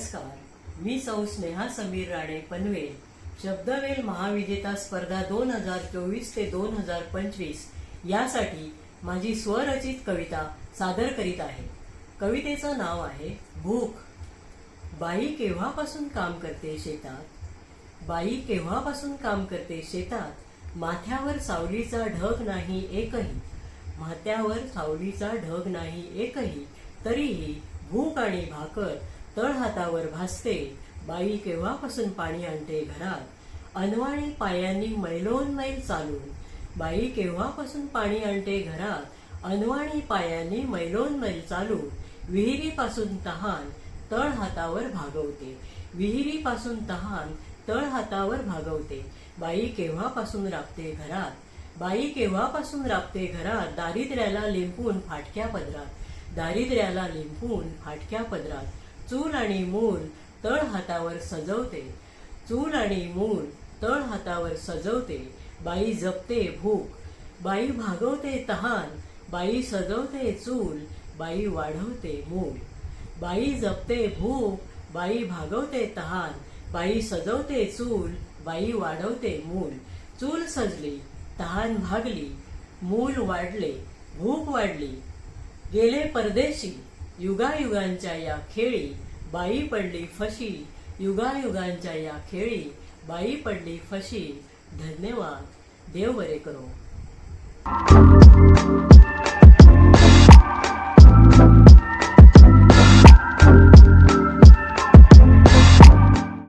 नमस्कार. मी सौ स्नेहा समीर राणे पनवेल. शब्दवेल महाविजेता स्पर्धा दोन हजार चोवीस ते दोन हजार पंचवीस यासाठी माझी स्वरचित कविता सादर करीत आहे. कवितेचं नाव आहे भूक. बाई केव्हापासून काम करते शेतात? बाई केव्हापासून काम करते शेतात? माथ्यावर सावलीचा ढग नाही एकही. माथ्यावर सावलीचा ढग नाही एकही. तरीही भूक आणि भाकर तळहातावर भासते. बाई केव्हापासून पाणी आणते घरात? अनवाणी पायांनी मैलोन मैल चालून. बाई केव्हापासून पाणी आणते घरात? अनवाणी पायांनी मैलोन मैल चालून. विहिरीपासून तहान तळ हातावर भागवते. विहिरीपासून तहान तळ हातावर भागवते. बाई केव्हापासून राबते घरात? बाई केव्हापासून राबते घरात? दारिद्र्याला लिंपून फाटक्या पदरात. दारिद्र्याला लिंपून फाटक्या पदरात. चूल आणि मूल तळ हातावर सजवते. चूल आणि मूल तळ हातावर सजवते. बाई जपते भूक बाई भागवते तहान बाई सजवते चूल बाई वाढवते मूल. बाई जपते भूक बाई भागवते तहान बाई सजवते चूल बाई वाढवते मूल. चूल सजली तहान भागली मूल वाढले भूक वाढली. गेले परदेशी युगायुगांच्या या खेळी बाई पडली फशी. युगायुगांच्या या खेळी बाई पडली फशी. धन्यवाद. देव बरे करो.